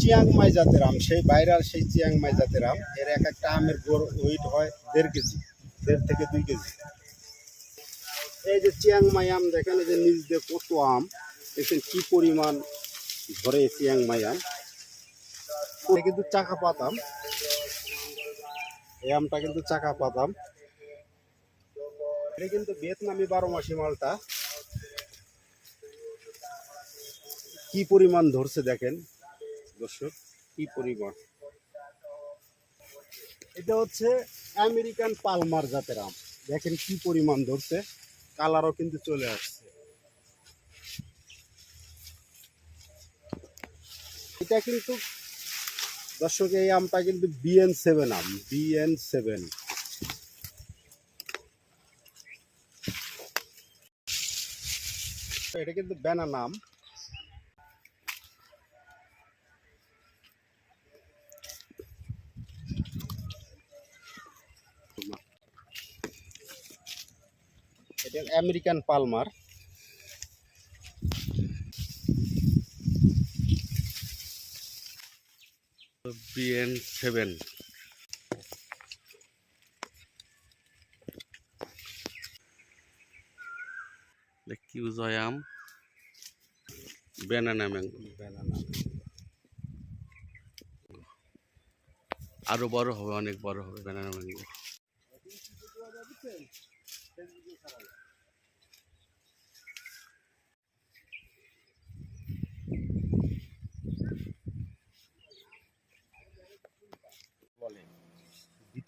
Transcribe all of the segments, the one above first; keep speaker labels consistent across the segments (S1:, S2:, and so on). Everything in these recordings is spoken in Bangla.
S1: চিয়াংমাই জাতের আম, সেই বাইরের সেই চিয়াংমাই জাতের আম। এর এক একটা আমের গড় ওয়েট হয় দেড় কেজি, দেড় থেকে দুই কেজি। এই যে চিয়াংমাই আম, দেখেন এই যে নিচ দিয়ে কত আম। দেখেন কি পরিমাণ ধরে চিয়াংমাই আম। কিন্তু চাকা পাতাম এই আমটা কিন্তু চাকা পাতাম এটা কিন্তু ভিয়েতনামি বারো মাসি মালটা। কি পরিমাণ ধরছে দেখেন। দর্শক, কি পরিমাণ? এটা হচ্ছে আমেরিকান পালমার জাতের আম। দেখেন কি পরিমাণ ধরছে, কালারও কিন্তু চলে আসছে। এটা কিন্তু, দর্শক, এই আমটা কিন্তু বিএন সেভেন আম বিএন সেভেন এটা কিন্তু ব্যানানা আম। এটা আমেরিকান পালমার। বিএন সেভেন
S2: কিউজ আম? ব্যানানা ম্যাঙ্গো
S1: ব্যানানা
S2: আরও বড় হবে, অনেক বড় হবে ব্যানানা ম্যাঙ্গো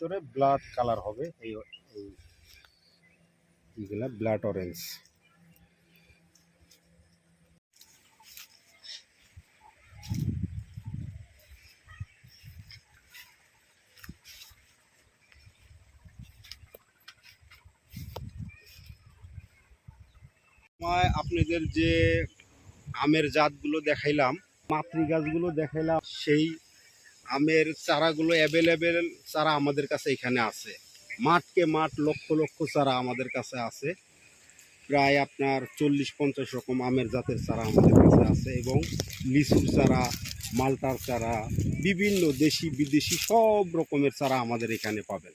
S1: ভিতরে ব্লাড কালার হবে, এই এই এইগুলা ব্লাড অরেঞ্জ সময় আপনাদের যে আমের জাতগুলো দেখাইলাম মাতৃ গাছগুলো দেখাইলাম, সেই আমের চারাগুলো অ্যাভেলেবেল চারা আমাদের কাছে এখানে আছে। মাঠকে মাঠ, লক্ষ লক্ষ চারা আমাদের কাছে আছে। প্রায় আপনার চল্লিশ পঞ্চাশ রকম আমের জাতের চারা আমাদের কাছে আছে এবং লিচুর চারা, মালটার চারা, বিভিন্ন দেশি, বিদেশি সব রকমের চারা আমাদের এখানে পাবেন।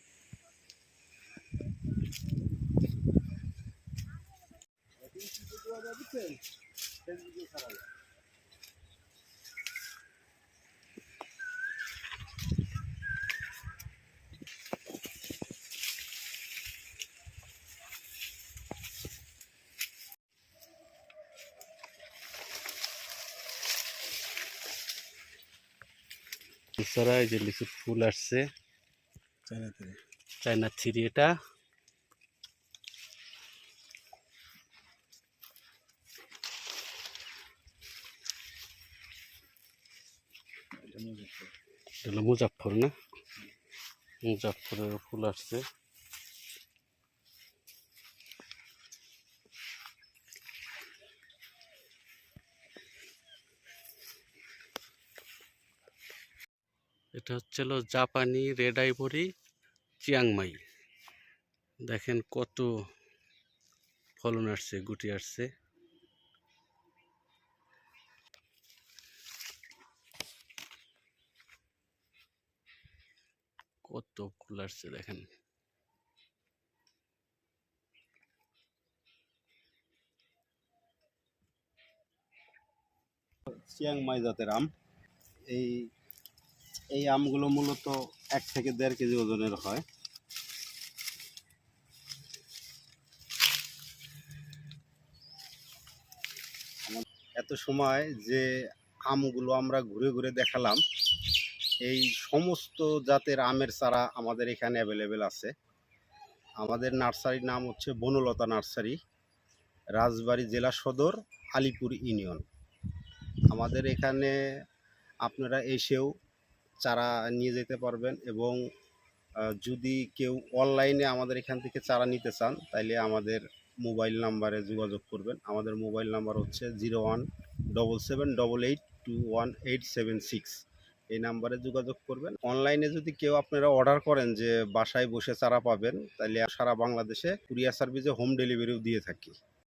S2: এছাড়া এই যে লিচুর ফুল আসছে। চায়না থ্রি এটা। মুজাফর না? মুজাফরের ফুল আসছে। এটা হচ্ছিল জাপানি রেড আইভরি চিয়াংমাই। দেখেন কত ফলন আসছে, গুটি আসছে। কত ফুল আসছে, দেখেন।
S1: চিয়াংমাই জাতের আম। এই এই আমগুলো মূলত এক থেকে দেড় কেজি ওজনের হয়। এত সময় যে আমগুলো আমরা ঘুরে ঘুরে দেখালাম, এই সমস্ত জাতের আমের চারা আমাদের এখানে অ্যাভেলেবেল আছে। আমাদের নার্সারির নাম হচ্ছে বনলতা নার্সারি, রাজবাড়ী জেলা সদর, আলিপুর ইউনিয়ন। আমাদের এখানে আপনারা এসেও চারা নিয়ে যেতে পারবেন এবং যদি কেউ অনলাইনে আমাদের এখান থেকে চারা নিতে চান, তাইলে আমাদের মোবাইল নাম্বারে যোগাযোগ করবেন। আমাদের মোবাইল নাম্বার হচ্ছে zero one double seven double eight two one eight seven six. এই নাম্বারে যোগাযোগ করবেন। অনলাইনে যদি কেউ আপনারা অর্ডার করেন যে বাসায় বসে চারা পাবেন তাহলে সারা বাংলাদেশে কুরিয়ার সার্ভিসে হোম ডেলিভারিও দিয়ে থাকি।